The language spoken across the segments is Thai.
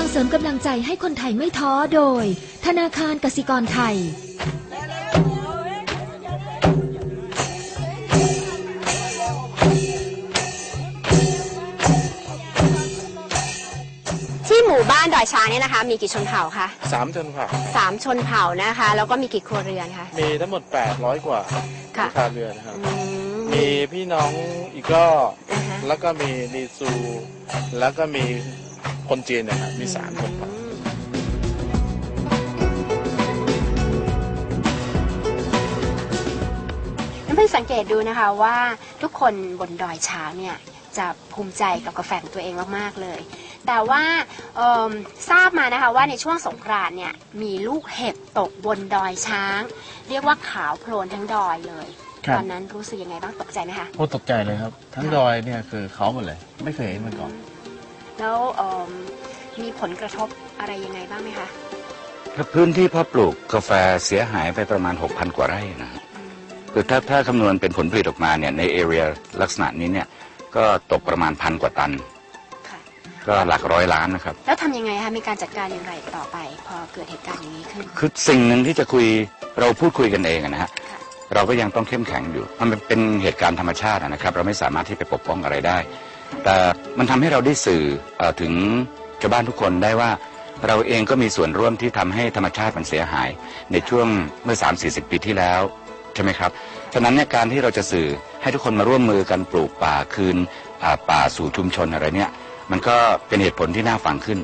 างเสริมกำลังใจให้คนไทยไม่ท้อโดย ธนาคารกสิกรไทย ที่หมู่บ้านดอยช้างเนี่ยนะคะ มีกี่ชนเผ่าคะสามชนเผ่าสามชนเผ่านะคะ แล้วก็มีกี่ครัวเรือนคะ มีทั้งหมด 800 กว่าค่ะ ชาเรือนนะครับ อืม มีพี่น้องอีก็ อ่าฮะ แล้วก็มีนีซู แล้วก็มี คนจีนนะครับมีสามชนเผ่าน้ำพึ่งสังเกตดูนะคะว่าทุกคนบนดอยช้างเนี่ยจะภูมิใจกับกาแฟของตัวเองมากๆเลย แต่ว่าเอิ่มทราบมานะคะว่าในช่วงสงกรานต์เนี่ยมีลูกเห็บตกบนดอยช้าง เรียกว่าขาวโพลนทั้งดอยเลยครับตอนนั้นรู้สึกยังไงบ้างตกใจไหมคะโอ้ตกใจเลยครับ ทั้งดอยเนี่ยคือเขาหมดเลย ไม่เคยเห็นมาก่อน แล้วเอิ่มมีผลกระทบอะไรยังไงบ้างไหมคะครับพื้นที่เพาะปลูกกาแฟเสียหายไปประมาณ 6,000 กว่าไร่นะฮะคือถ้าถ้าคำนวณเป็นผลผลิตออกมาเนี่ยในเอเรียลักษณะนี้เนี่ยก็ตกประมาณพันกว่าตันค่ะก็หลักร้อยล้านนะครับ แล้วทำยังไงคะมีการจัดการอย่างไรต่อไป พอเกิดเหตุการณ์อย่างนี้ขึ้น คือสิ่งหนึ่งที่จะคุยเราพูดคุยกันเองอะนะฮะค่ะเราก็ยังต้องเข้มแข็งอยู่ มันเป็นเหตุการณ์ธรรมชาติอะนะครับ เราไม่สามารถที่ไปปกป้องอะไรได้ แต่มันทำให้เราได้สื่ออถึงชาวบ้านทุกคนได้ว่าเราเองก็มีส่วนร่วมที่ทำให้ธรรมชาติมันเสียหาย ในช่วงเมื่อ 3 4 0 ปีที่แล้ว ใช่ไหมครับ ฉะนั้นเนี่ยการที่เราจะสื่อให้ทุกคนมาร่วมมือกันปลูกป่าคืนป่าสู่ชุมชนอะไรเนี่ย มันก็เป็นเหตุผลที่น่าฟังขึ้น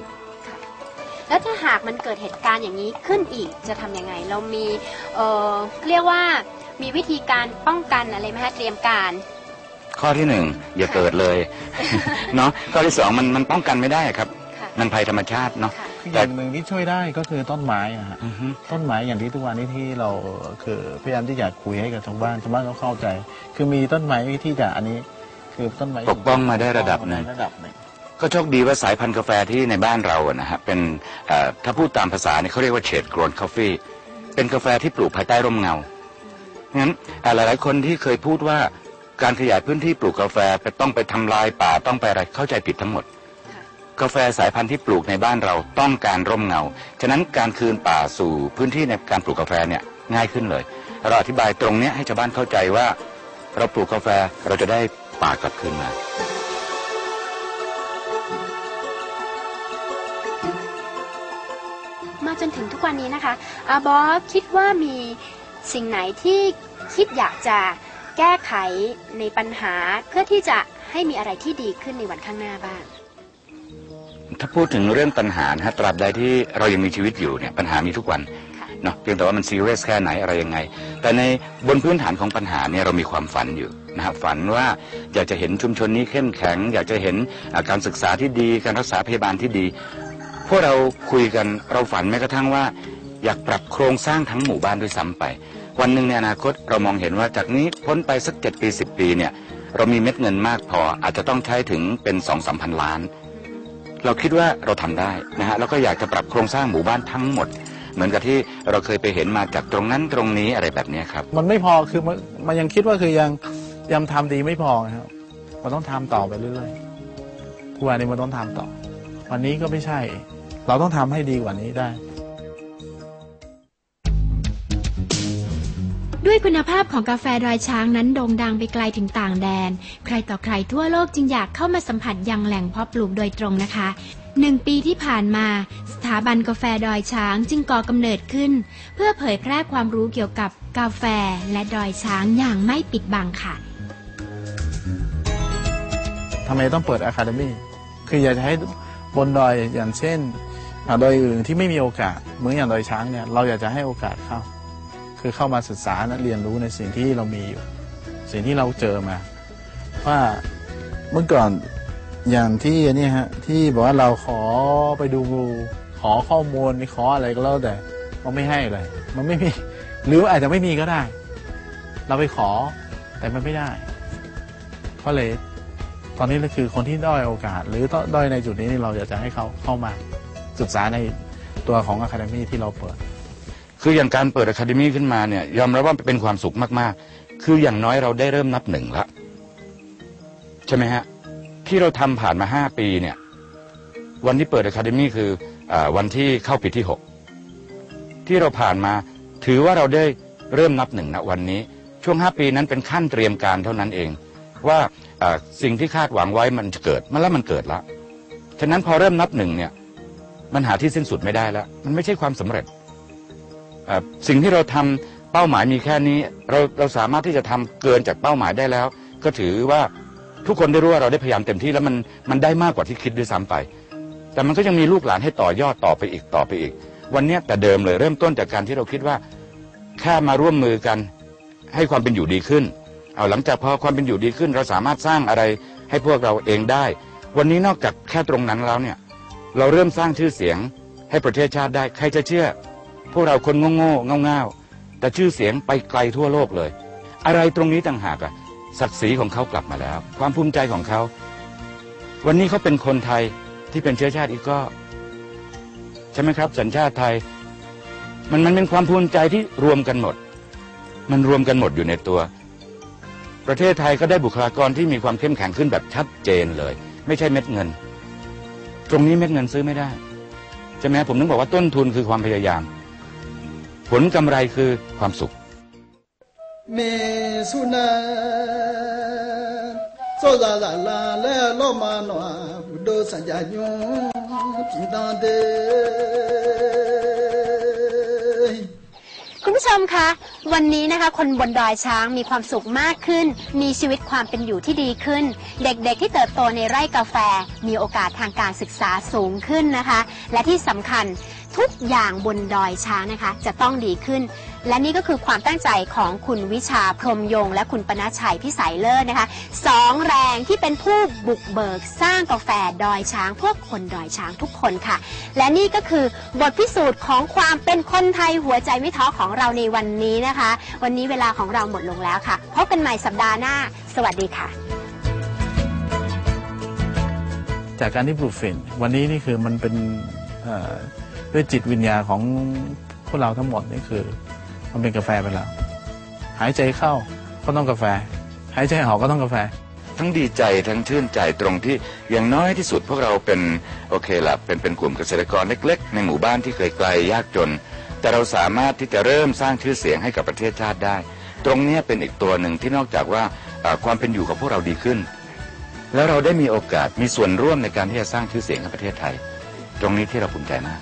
แล้วถ้าหากมันเกิดเหตุการณ์อย่างนี้ขึ้นอีกจะทำยังไง เรามีเเรียกว่ามีวิธีการป้องกันอะไรไหมคะเตรียมการ ข้อที่หนึ่งอย่าเกิดเลยเนาะข้อที่สองมันมันป้องกันไม่ได้ครับค่ะมันภัยธรรมชาติเนาะค่ะอย่างหนึ่งที่ช่วยได้ก็คือต้นไม้อะฮะอือฮึต้นไม้อย่างที่ทุกวันนี้ที่เราคือพยายามที่จะคุยให้กับชาวบ้านชาวบ้านเขาเข้าใจ คือมีต้นไม้ที่จะอันนี้คือต้นไม้ปกป้องมาได้ระดับหนึ่งระดับหนึ่งก็โชคดีว่าสายพันธุ์กาแฟที่ในบ้านเราอะนะฮะเป็นเอ่อถ้าพูดตามภาษาเนี่ยเขาเรียกว่าเฉดกรอนคอฟฟี่เป็นกาแฟที่ปลูกภายใต้ร่มเงางั้นเอ่อหลายๆคนที่เคยพูดว่า การขยายพื้นที่ปลูกกาแฟไปต้องไปทำลายป่าต้องไปอะไรเข้าใจผิดทั้งหมดค่ะกาแฟสายพันธุ์ที่ปลูกในบ้านเราต้องการร่มเงา ฉะนั้นการคืนป่าสู่พื้นที่ในการปลูกกาแฟเนี่ยง่ายขึ้นเลย เราอธิบายตรงเนี้ยให้ชาวบ้านเข้าใจว่า เราปลูกกาแฟเราจะได้ป่ากลับคืนมามาจนถึงทุกวันนี้นะคะอาบอสคิดว่ามีสิ่งไหนที่คิดอยากจะ แก้ไขในปัญหาเพื่อที่จะให้มีอะไรที่ดีขึ้นในวันข้างหน้าบ้าง ถ้าพูดถึงเรื่องปัญหานะฮะตราบใดที่เรายังมีชีวิตอยู่เนี่ยปัญหามีทุกวันค่ะเนาะเพียงแต่ว่ามันซีเรียสแค่ไหนอะไรยังไง แต่ในบนพื้นฐานของปัญหาเนี่ยเรามีความฝันอยู่นะฮะฝันว่าอยากจะเห็นชุมชนนี้เข้มแข็ง อยากจะเห็นอ่าการศึกษาที่ดีการรักษาพยาบาลที่ดี พวกเราคุยกันเราฝันแม้กระทั่งว่า อยากปรับโครงสร้างทั้งหมู่บ้านด้วยซ้ำไป วันหนึ่งในอนาคตเรามองเห็นว่าจากนี้พ้นไปสักเจ็ดปีสิบปีเนี่ยเรามีเม็ดเงินมากพออาจจะต้องใช้ถึงเป็นสองสามพันล้าน เราคิดว่าเราทำได้นะฮะแล้วก็อยากจะปรับโครงสร้างหมู่บ้านทั้งหมด เหมือนกับที่เราเคยไปเห็นมาจากตรงนั้นตรงนี้อะไรแบบนี้ครับ มันไม่พอคือมันมันยังคิดว่าคือยังยังทำดีไม่พอครับมันต้องทำต่อไปเรื่อยๆทุกวันนี้มันต้องทำต่อ วันนี้ก็ไม่ใช่ เราต้องทำให้ดีกว่านี้ได้ ด้วยคุณภาพของกาแฟดอยช้างนั้นโด่งดังไปไกลถึงต่างแดน ใครต่อใครทั่วโลกจึงอยากเข้ามาสัมผัสยังแหล่งเพาะปลูกโดยตรงนะคะหนึ่งปีที่ผ่านมา สถาบันกาแฟดอยช้างจึงก่อกำเนิดขึ้น เพื่อเผยแพร่ความรู้เกี่ยวกับกาแฟและดอยช้างอย่างไม่ปิดบังค่ะทำไมต้องเปิดอะคาเดมี่คืออยากจะให้บนดอยอย่างเช่นดอยอื่นที่ไม่มีโอกาสเหมือนอย่างดอยช้างเนี่ยเราอยากจะให้โอกาสเข้า คือเข้ามาศึกษาและเรียนรู้ในสิ่งที่เรามีอยู่ สิ่งที่เราเจอมา ว่าเมื่อก่อนอย่างที่นี่ฮะที่บอกว่าเราขอไปดูขอข้อมูลขออะไรก็แล้วแต่มันไม่ให้เลย มันไม่มีหรืออาจจะไม่มีก็ได้ เราไปขอแต่มันไม่ได้ก็เลยตอนนี้ก็คือคนที่ด้อยโอกาส หรือด้อยในจุดนี้เราอยากจะให้เขาเข้ามาศึกษาในตัวของอะคาเดมี่ที่เราเปิด คืออย่างการเปิดอะคาเดมี่ขึ้นมาเนี่ยยอมรับว่าเป็นความสุขมากๆ คืออย่างน้อยเราได้เริ่มนับหนึ่งละใช่ไหมฮะ ที่เราทำผ่านมาห้าปีเนี่ย วันที่เปิด Academy คืออวันที่เข้าปีที่6ที่เราผ่านมาถือว่าเราได้เริ่มนับหนึ่งณวันนี้ ช่วง5ปีนั้นเป็นขั้นเตรียมการเท่านั้นเอง ว่าสิ่งที่คาดหวังไว้มันจะเกิดมันแล้วมันเกิดล้วฉะนั้นพอเริ่มนับหนึ่งเนี่ยมันหาที่สิ้นสุดไม่ได้แล้ว มันไม่ใช่ความสำเร็จ สิ่งที่เราทำเป้าหมายมีแค่นี้ เราเราสามารถที่จะทำเกินจากเป้าหมายได้แล้ว ก็ถือว่าทุกคนได้รู้ว่าเราได้พยายามเต็มที่แล้วมันมันได้มากกว่าที่คิดด้วยซ้ำไป แต่มันก็ยังมีลูกหลานให้ต่อยอดต่อไปอีกต่อไปอีก วันนี้แต่เดิมเลยเริ่มต้นจากการที่เราคิดว่าแค่มาร่วมมือกันให้ความเป็นอยู่ดีขึ้น เอาหลังจากพอความเป็นอยู่ดีขึ้น เราสามารถสร้างอะไรให้พวกเราเองได้ วันนี้นอกจากแค่ตรงนั้นแล้วเนี่ย เราเริ่มสร้างชื่อเสียงให้ประเทศชาติได้ ใครจะเชื่อ วกเราคนโง่ๆเง่าๆแต่ชื่อเสียงไปไกลทั่วโลกเลย อะไรตรงนี้ต่างหากอะศักดิ์ศรีของเขากลับมาแล้ว ความภูมิใจของเขา วันนี้เขาเป็นคนไทยที่เป็นเชื้อชาติอีกก็ ใช่ไหมครับ สัญชาติไทย มันมันเป็นความภูมิใจที่รวมกันหมด มันรวมกันหมดอยู่ในตัว ประเทศไทยก็ได้บุคลากรที่มีความเข้มแข็งขึ้นแบบชัดเจนเลย ไม่ใช่เม็ดเงิน ตรงนี้เม็ดเงินซื้อไม่ได้ใช่ไหมผมนึกบอกว่าต้นทุนคือความพยายาม ผลกำไรคือความสุข เมสุนาโซลาลาและโลมาหนอบุดสัญญาญปิดอเดคุณผู้ชมคะ วันนี้นะคะคนบนดอยช้างมีความสุขมากขึ้น มีชีวิตความเป็นอยู่ที่ดีขึ้น เด็กๆที่เติบโตในไร่กาแฟ มีโอกาสทางการศึกษาสูงขึ้นนะคะ และที่สำคัญ ทุกอย่างบนดอยช้างนะคะ จะต้องดีขึ้น และนี่ก็คือความตั้งใจของคุณวิชาพรมยง และคุณปนาชัยพิสัยเลิศนะคะสองแรงที่เป็นผู้บุกเบิกสร้างกาแฟดอยช้างเพื่อคนดอยช้างทุกคนค่ะ และนี่ก็คือบทพิสูจน์ของความเป็นคนไทยหัวใจไม่ท้อของเราในวันนี้นะคะ วันนี้เวลาของเราหมดลงแล้วค่ะพบกันใหม่สัปดาห์หน้า สวัสดีค่ะจากการที่ปลูกฝิ่นวันนี้นี่คือมันเป็นอ่อ ด้วยจิตวิญญาของพวกเราทั้งหมดนี่คือ มันเป็นกาแฟไปแล้วหายใจเข้าก็ต้องกาแฟ หายใจออกก็ต้องกาแฟ ทั้งดีใจทั้งชื่นใจตรงที่อย่างน้อยที่สุดพวกเราเป็นโอเคละเป็นเป็นกลุ่มเกษตรกรเล็ก ๆ ในหมู่บ้านที่เคยไกลยากจน แต่เราสามารถที่จะเริ่มสร้างชื่อเสียงให้กับประเทศชาติได้ ตรงนี้เป็นอีกตัวหนึ่งที่นอกจากว่าความเป็นอยู่ของพวกเราดีขึ้น แล้วเราได้มีโอกาสมีส่วนร่วมในการที่จะสร้างชื่อเสียงให้ประเทศไทย ตรงนี้ที่เราภูมิใจมาก